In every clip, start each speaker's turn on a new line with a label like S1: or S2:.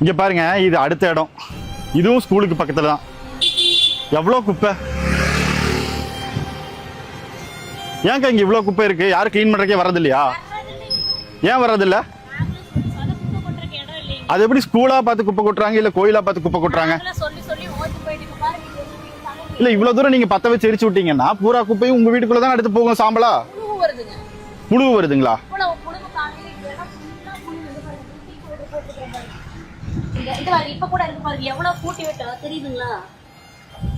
S1: இங்க பாருங்க இது அடுத்த இடம். இதுவும் ஸ்கூலுக்கு பக்கத்துல தான். எவ்வளோ குப்பை? ஏங்க இங்க இவ்வளோ குப்பை இருக்கு? யாரும் க்ளீன் பண்றதுக்கே வரது இல்லையா ஏன் வர்றதில்ல? அது எப்படி ஸ்கூலா பார்த்து குப்பை கொட்டுறாங்க இல்ல கோயிலா பார்த்து குப்பை கொட்டுறாங்க? இல்ல இவ்வளவு தூரம் நீங்க பத்த வச்சு எரிச்சு விட்டீங்கன்னா பூரா குப்பையும் உங்க வீட்டுக்குள்ள தான் எடுத்து போகும் சாம்பலா?
S2: புழு
S1: வருதுங்களா?
S2: இது பாருங்க இப்ப கூட இருக்கு பாருங்க எவ்வளவு கூட்டி விட்டா தெரியுதுங்களா?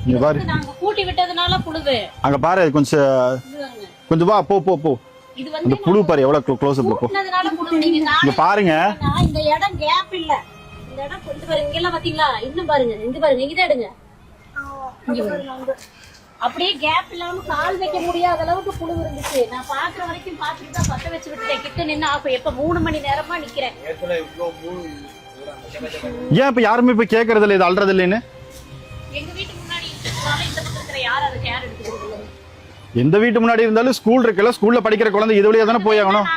S1: இங்க பாரு.
S2: நாங்க கூட்டி விட்டதுனால புழுது
S1: அங்க பாரு கொஞ்சம். கொஞ்சம் வா போ போ போ.
S2: இது
S1: அந்த
S2: வந்து
S1: புழு பாரு எவ்வளவு க்ளோஸ் அப்ல போ. இங்க பாருங்க.
S2: இந்த இடம் கேப் இல்ல. இந்த இடம் கொஞ்சம் பாருங்க இங்க எல்லாம் பாத்தீங்களா? இன்னும் பாருங்க இங்க பாருங்க இங்க எடுங்க. இங்க பாருங்க. அப்படியே கேப் இல்லாம கால் வைக்க முடியாத அளவுக்கு புழு இருந்துச்சு. நான் பாக்குற வரைக்கும் பாத்துட்டு தான் பத்த வச்சு விட்டுட்டேன். கிட்ட நின்னு ஆஃப் எப்ப மூணு மணி நேரமா நிக்கிறேன்.
S1: ஏன் இப்ப யாருமே இப்ப கேக்குறது இல்ல இது அல்றது இல்லைன்னு. எந்த வீட்டு முன்னாடி இருந்தாலும் ஸ்கூல் இருக்குல்ல ஸ்கூல்ல படிக்கிற குழந்தை இது வழியா தானே போய் ஆகணும்?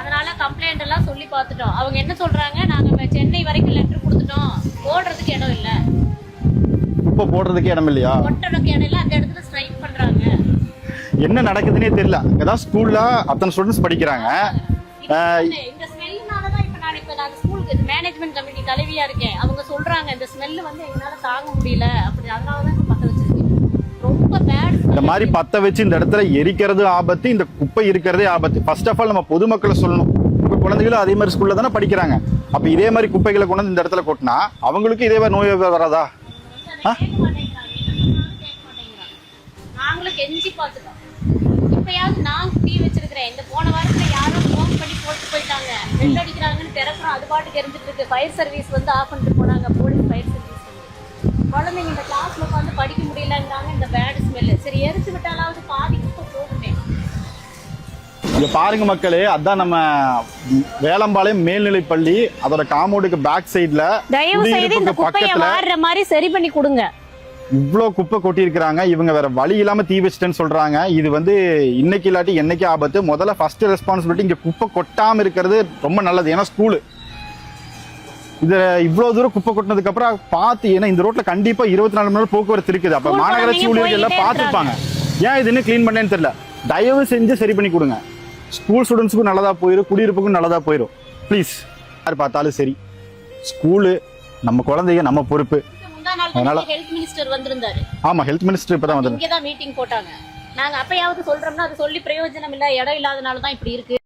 S2: அதனால கம்ப்ளைண்ட் எல்லாம் சொல்லி பார்த்துட்டோம். அவங்க என்ன சொல்றாங்க? நாங்க சென்னை வரைக்கும் லெட்டர் கொடுத்துட்டோம். போடுறதுக்கு இடம் இல்ல.
S1: குப்பை போடுறதுக்கு இடம் இல்லையா?
S2: ஒட்டணுக்கு இடம் இல்ல அந்த இடத்துல ஸ்ட்ரைக் பண்றாங்க.
S1: என்ன நடக்குதுன்னே தெரியல. அங்கதான் ஸ்கூல்ல அத்தனை ஸ்டூடெண்ட்ஸ் படிக்கிறாங்க.
S2: இந்த ஸ்மெல்லுனால தான் இப்ப நான் இப்ப நான் ஸ்கூலுக்கு மேனேஜ்மெண்ட் கமிட்டி தலைவியா இருக்கேன். அவங்க சொல்றாங்க இந்த ஸ்மெல் வந்து எங்களால தாங்க முடியல. அப்படி அதனால தான் இப்ப பத்த வச்சிருக்கேன். ரொம்ப பேட்
S1: இந்த மாதிரி பத்த வச்சு இந்த இடத்துல எரிக்கிறது ஆபத்து இந்த குப்பை இருக்கிறதே ஆபத்து. ஃபர்ஸ்ட் ஆஃப் ஆல் நம்ம பொதுமக்களை சொல்லணும். இப்ப குழந்தைகளும் அதே மாதிரி ஸ்கூல்ல தானே படிக்கிறாங்க. அப்ப இதே மாதிரி குப்பைகளை கொண்டு வந்து இந்த இடத்துல கொட்டினா அவங்களுக்கு இதே மாதிரி நோய் வராதா?
S2: நாங்களும் கெஞ்சி பார்த்துட்டோம். இப்பயாவது நான் டீ வச்சிருக்கிறேன். இந்த போன வாரத்துல யாரும் பண்ணி போட்டு போயிட்டாங்க. வெள்ள அடிக்கிறாங்கன்னு திறக்கிறோம். அது பாட்டுக்கு எரிஞ்சிட்டு இருக்கு. ஃபயர் சர்வீஸ் வந்து ஆஃப் பண்ணிட்டு போனாங்க. போலீஸ் ஃபயர் சர்வீஸ் குழந்தைங்க இந்த கிளாஸ்ல உட்காந்து படிக்க முடியலங்கிறாங்க இந்த பேட் ஸ்மெல் சரி எரிச்சு விட்டாலாவது பாதி குப்பை போகுமே.
S1: இங்க பாருங்க மக்களே அதான் நம்ம வேலம்பாளையம் மேல்நிலை பள்ளி அதோட காம்பவுண்டுக்கு பேக் சைடுல
S2: தயவு செய்து இந்த குப்பையை வாடுற மாதிரி சரி பண்ணி கொடுங்க.
S1: இவ்ளோ குப்பை கொட்டி இருக்கிறாங்க இவங்க வேற வழி இல்லாம தீ வச்சிட்டேன்னு சொல்றாங்க. இது வந்து இன்னைக்கு இல்லாட்டி என்னைக்கு ஆபத்து? முதல்ல ஃபர்ஸ்ட் ரெஸ்பான்சிபிலிட்டி இங்க குப்பை கொட்டாம இருக்கிறது ரொம்ப நல்லது. ஏன்னா ஸ்கூலு இது இவ்வளவு தூரம் குப்பை கொட்டினதுக்கு அப்புறம் பார்த்து ஏன்னா இந்த ரோட்ல கண்டிப்பா இருபத்தி நாலு மணி நேரம் போக்குவரத்து இருக்குது. அப்ப மாநகராட்சி ஊழியர்கள் எல்லாம் பார்த்துருப்பாங்க ஏன் இது இன்னும் க்ளீன் பண்ணேன்னு தெரியல. தயவு செஞ்சு சரி பண்ணி கொடுங்க. ஸ்கூல் ஸ்டூடெண்ட்ஸுக்கும் நல்லதா போயிடும் குடியிருப்புக்கும் நல்லதா போயிடும் ப்ளீஸ் யார் பார்த்தாலும் சரி. ஸ்கூலு நம்ம குழந்தைங்க நம்ம பொறுப்பு. அதனால-
S2: ஹெல்த் மினிஸ்டர் வந்திருந்தாரு.
S1: ஆமா ஹெல்த் மினிஸ்டர் இப்பதான் வந்து
S2: இங்கே தான் மீட்டிங் போட்டாங்க. நாங்க அப்பயாவது சொல்றோம்னா அது சொல்லி பிரயோஜனம் இல்ல இடம் இல்லாதனால தான் இப்படி இருக்கு.